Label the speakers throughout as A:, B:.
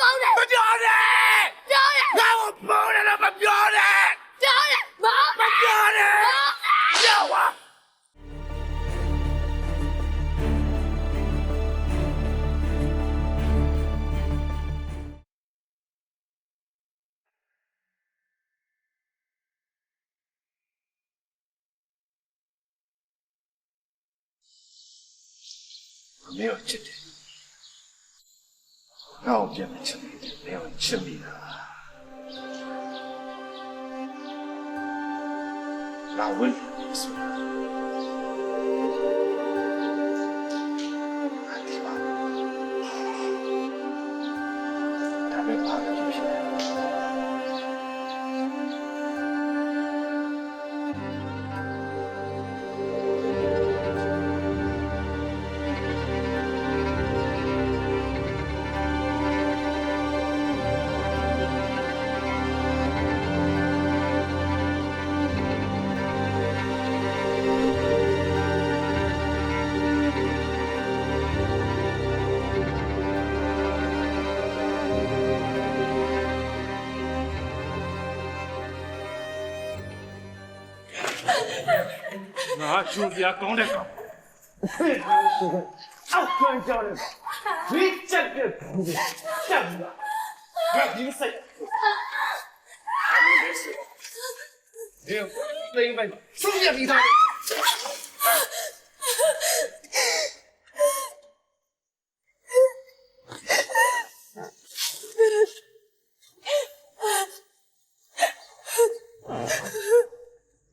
A: မောင်းတယ်
B: မပြောနဲ့
A: ပြောတယ်
B: ငါ့ကိုပုံတယ်လို့မပြောနဲ့
A: ပြောတယ်မောင်း
B: မပြော ငါ့ကိုပြ
C: န်မချစ်ဘူးဘယ်ကိုချစ်မိတာလာဝင်ဆို
B: ဟာဂျူစရာကောင်းတဲ့ကောင်
D: အောက်ကန်ကြတယ်ဒီချက်ပြတ်ချက်ပြတ်ဘယ်ဒီစိတ်
C: ဒီလိမ့်မယ်သူရပြီးသား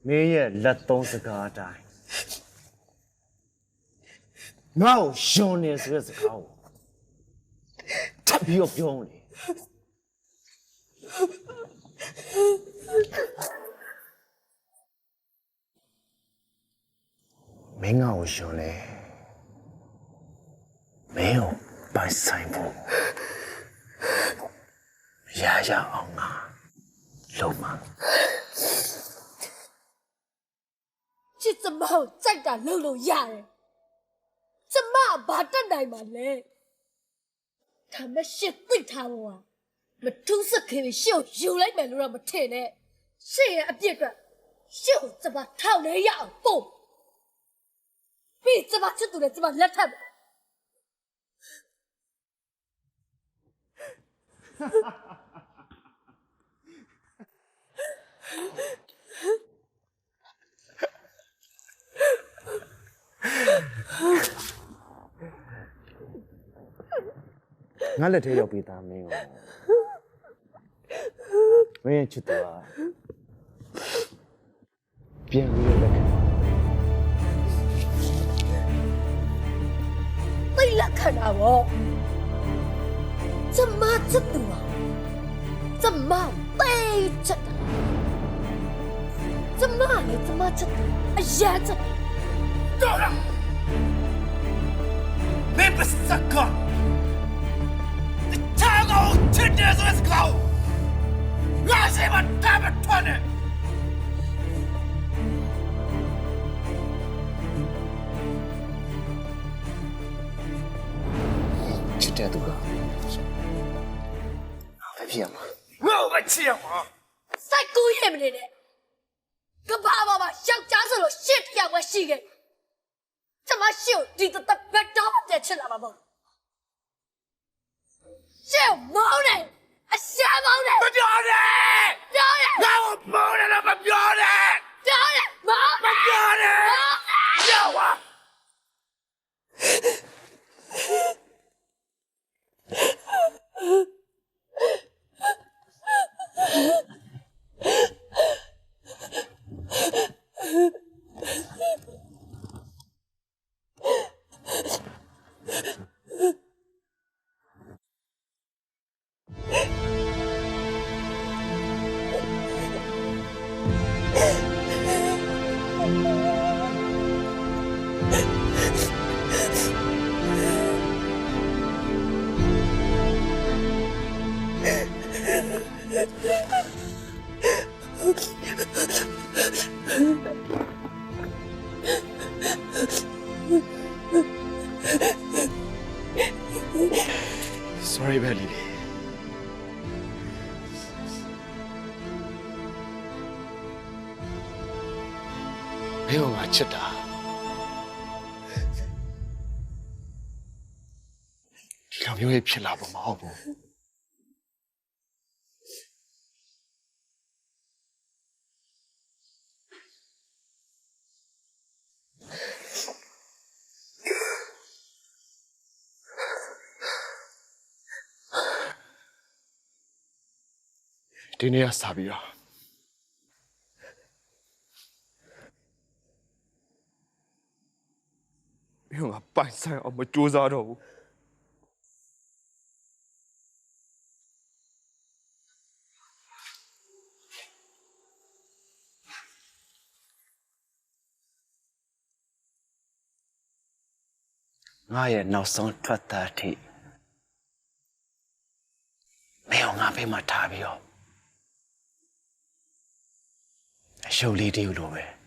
D: မင်းရဲ့လက်သုံးစကားအတိုင်း ငါ့ကိုယွန်နေဆိုတဲ့စကားကိုထပ်ပြီးတော့ပြောနေမင်းငါ့ကိုယွန်လေမင်းကိုပိုင်ဆိုင်ဖို့ရရအောင်ငါလုံးမ
A: ချစ်စမောင်းကြိုက်တာလုပ်လို့ရတယ်ကျမ ဘာတက်နိုင်ပါလဲဒါမဲ့ရှစ်သိထားဖို့ကမထူးစခင်ရှစ်ကိုယူလိုက်မယ်လို့တော့မထင်နဲ့ရှစ်ရဲ့အပြစ်အတွက်ရှစ်ကိုကျမထောက်လဲရအောင်ပို့ပြီးကျမချစ်သူနဲ့ကျမလက်ထပ်မယ်
D: ငါလက်ထဲရောက်ပြီးသားမင်းကိုမင်းရဲ့ချစ်သူကပြန်ပြီးတော့လက်ခံပါ
A: သိလက်ခံတာဗောကျမချစ်သူပါကျမသိချစ်တာကျမလည်းကျမချစ်သူအရာချစ်တယ်
B: 到了，你不是这 နဲ့
D: ချစ်တဲ့သူကဘာဖြစ်ရမှာ
B: ငါ့ကိုချစ်ရမှာ
A: စိုက်ကူးရမနေနဲ့ကဘာဘာဘာယောက်ျားဆိုလို့ရှစ်တယောက်ပဲရှိခဲ့ကျမရှစ်ကိုဒီတက်ဘက်တော့တဲ့ချစ်လာမှာမဟုတ်ရှစ်မောင်းနေ အရှမ်းမောင်းတယ်
B: မပြောနဲ့
A: ပြောတယ်
B: ငါ့ကိုမုန်းတယ်တော့မ
A: ပြောနဲ့ပြောတယ်မောင်း
B: မပြောနဲ့ပြောပါ
A: မ
E: င်းကငါချစ်တာဒီလိုမျိုးကြီးဖြစ်လာဖို့မဟုတ်ဘူးဒီနေ့ကစပြီးတော့ မင်းကငါပိုင်ဆိုင်အောင်မကြိုးစားတော့ဘူး
B: ငါရဲ့နောက်ဆုံးထွက်သားအထိမင်းကငါဖေးမှာထားပြီးတော့အရှုပ်လေးတူလိုပဲ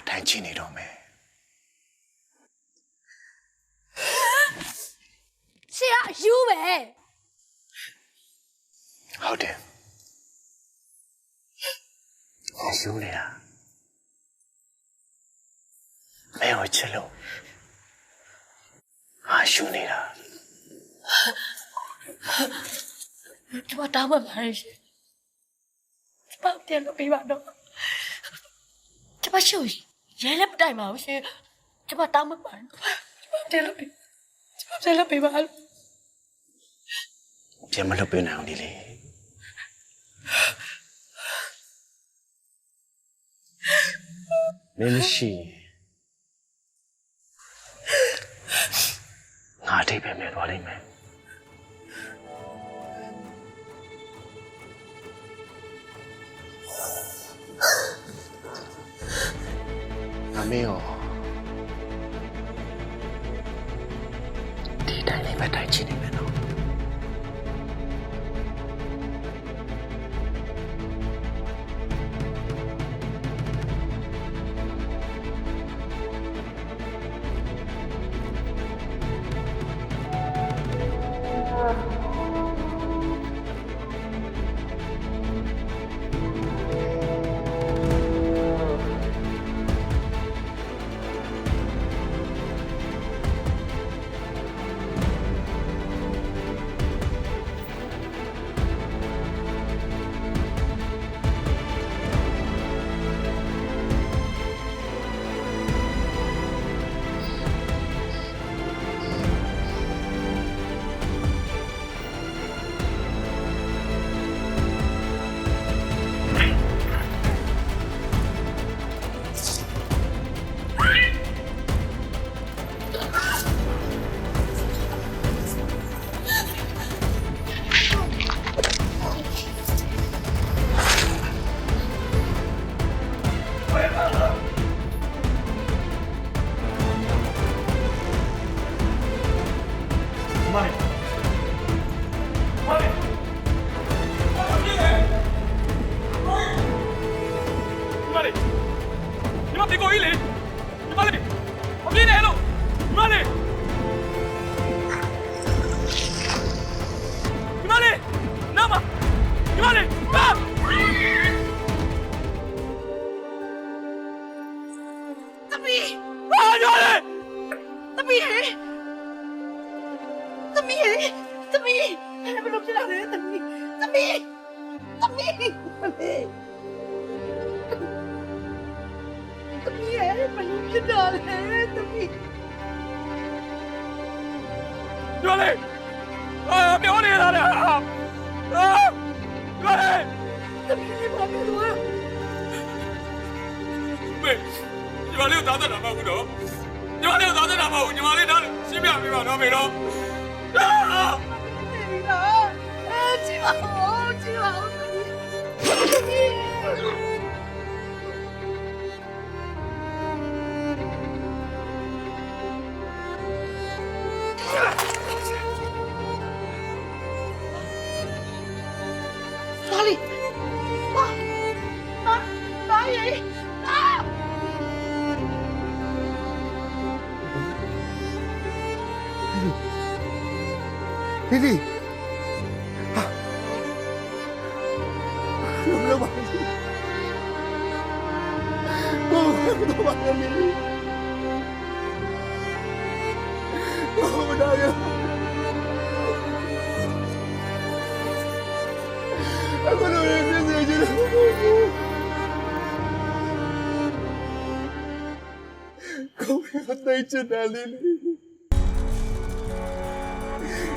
B: ငါတန်းချင်နေတော့မယ်
A: ရှင်ကအယူပဲ
B: ဟုတ်တယ်အရှုပ်နေတာမင်းကိုချစ်လို့ငါရှုပ်နေတာ
A: ကျမတောင်းပန်ပါတယ် ရှင်ကျမပြန်လို့ပေးပါတော့ကျမရှိဘူးရဲလည်းမတိုင်ပါဘူးရှင်ကျမတောင်းပန်ပါတယ်ကျမပြန်လို့ပေးကျမပြန်လို့ပေးပါလို့
B: ပြန်မလုပ်ပေးနိုင်အောင်ဒီလေမင်းမရှိရင်ငါအထိပ်ပဲမဲ့သွားလိမ့်မယ် မင်းရောဒီတိုင်းလေးပဲထိုင်ချင်နေမယ်နော်
F: အာညီမလေး
A: သမီးဟဲ့သမီးဟဲ့သမီးဘယ်လိုဖြစ်လာလဲသမီးသမီးသမီးသမီးသမီးဟဲ့ဘယ်လိုဖြစ်လာလဲသမီး
F: ညီမလေးအာပြောနေလာတယ်အာညီမလေး
A: သမီးလေးဘာဖြစ်လို့လဲ
F: မေညီ မလေးကိုသားသက်တာမဟုတ်ဘူးနော်ညီမလေးကိုသားသက်တာမဟုတ်ဘူးညီမလေးနားရှင်းပြပေးပါတော့မေတော့အာ
A: နေလားအဲကြည့်ပါဦးကြည့်ပါဦး
B: ini. Hah. Belum ada bangun. Belum ada bangun ini. Belum ada ya. Aku udah udah udah udah Kau yang tak icin dalil ini.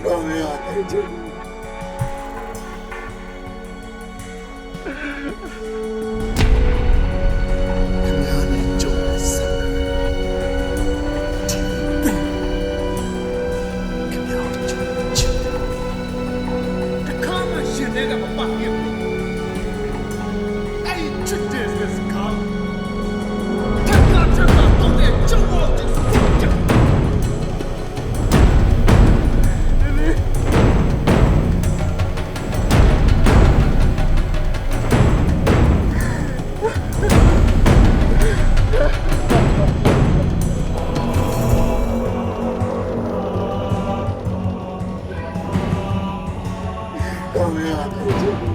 B: Ne oluyor anneciğim? Oh yeah.